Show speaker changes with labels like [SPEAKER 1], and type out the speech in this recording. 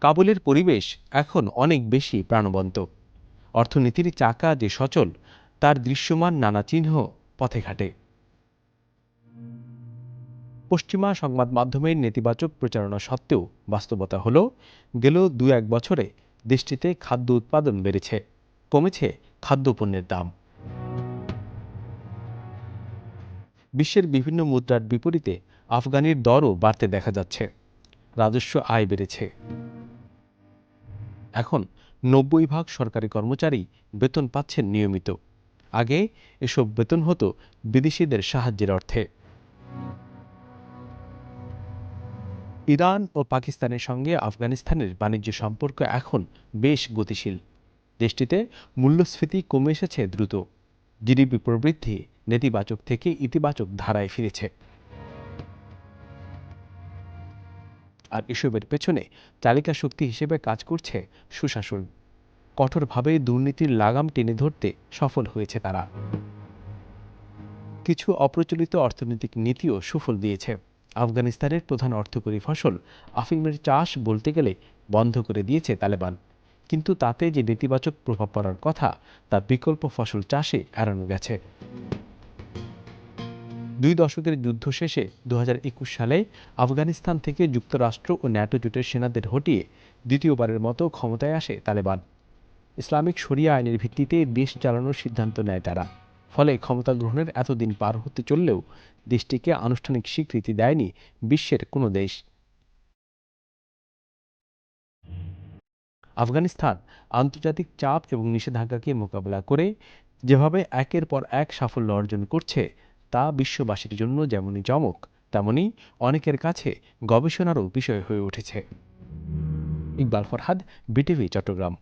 [SPEAKER 1] কাবুলের পরিবেশ এখন অনেক বেশি প্রাণবন্ত। অর্থনীতির চাকা যে সচল, তার দৃশ্যমান নানা চিহ্ন পথে ঘাটে। পশ্চিমা সংবাদ মাধ্যমের নেতিবাচক প্রচারণা সত্ত্বেও বাস্তবতা হলো, গেল দু এক বছরে দেশটিতে খাদ্য উৎপাদন বেড়েছে, কমেছে খাদ্যপণ্যের দাম। বিশ্বের বিভিন্ন মুদ্রার বিপরীতে আফগানির দরও বাড়তে দেখা যাচ্ছে। রাজস্ব আয় বেড়েছে। এখন নব্বই ভাগ সরকারি কর্মচারী বেতন পাচ্ছেন নিয়মিত। আগে এসব বেতন হতো বিদেশিদের সাহায্যের অর্থে। ইরান ও পাকিস্তানের সঙ্গে আফগানিস্তানের বাণিজ্য সম্পর্ক এখন বেশ গতিশীল। দেশটিতে মূল্যস্ফীতি কমে এসেছে দ্রুত। জিডিপি প্রবৃদ্ধি নেতিবাচক থেকে ইতিবাচক ধারায় ফিরেছে। আর এসবের পেছনে চালিকা শক্তি হিসেবে কাজ করছে সুশাসন। কঠোরভাবে দুর্নীতির লাগাম টেনে ধরতে সফল হয়েছে তারা। কিছু অপ্রচলিত অর্থনৈতিক নীতিও সুফল দিয়েছে। আফগানিস্তানের প্রধান অর্থকরী ফসল আফিমের চাষ বলতে গেলে বন্ধ করে দিয়েছে তালেবান। কিন্তু তাতে যে নেতিবাচক প্রভাব পড়ার কথা, তা বিকল্প ফসল চাষে এড়ানো গেছে। দুই দশকের যুদ্ধ শেষে দু হাজার একুশ সালে আফগানিস্তান থেকে যুক্তরাষ্ট্র ও ন্যাটো জোটের সেনাদের হটিয়ে দ্বিতীয়বারের মতো ক্ষমতায় আসে তালেবান। ইসলামিক শরিয়া আইনের ভিত্তিতে দেশ চালানোর সিদ্ধান্ত নেয় তারা। ফলে ক্ষমতা গ্রহণের এতদিন পার হতে চললেও দেশটিকে আনুষ্ঠানিক স্বীকৃতি দেয়নি বিশ্বের কোনো দেশ। আফগানিস্তান আন্তর্জাতিক চাপ এবং নিষেধাজ্ঞাকে মোকাবেলা করে যেভাবে একের পর এক সাফল্য অর্জন করছে তা বিশ্ববাসীর জন্য যেমনই চমক তেমনি অনেকের কাছে গবেষণারও বিষয় হয়ে উঠেছে। ইকবাল ফরহাদ, বিটিভি, চট্টগ্রাম।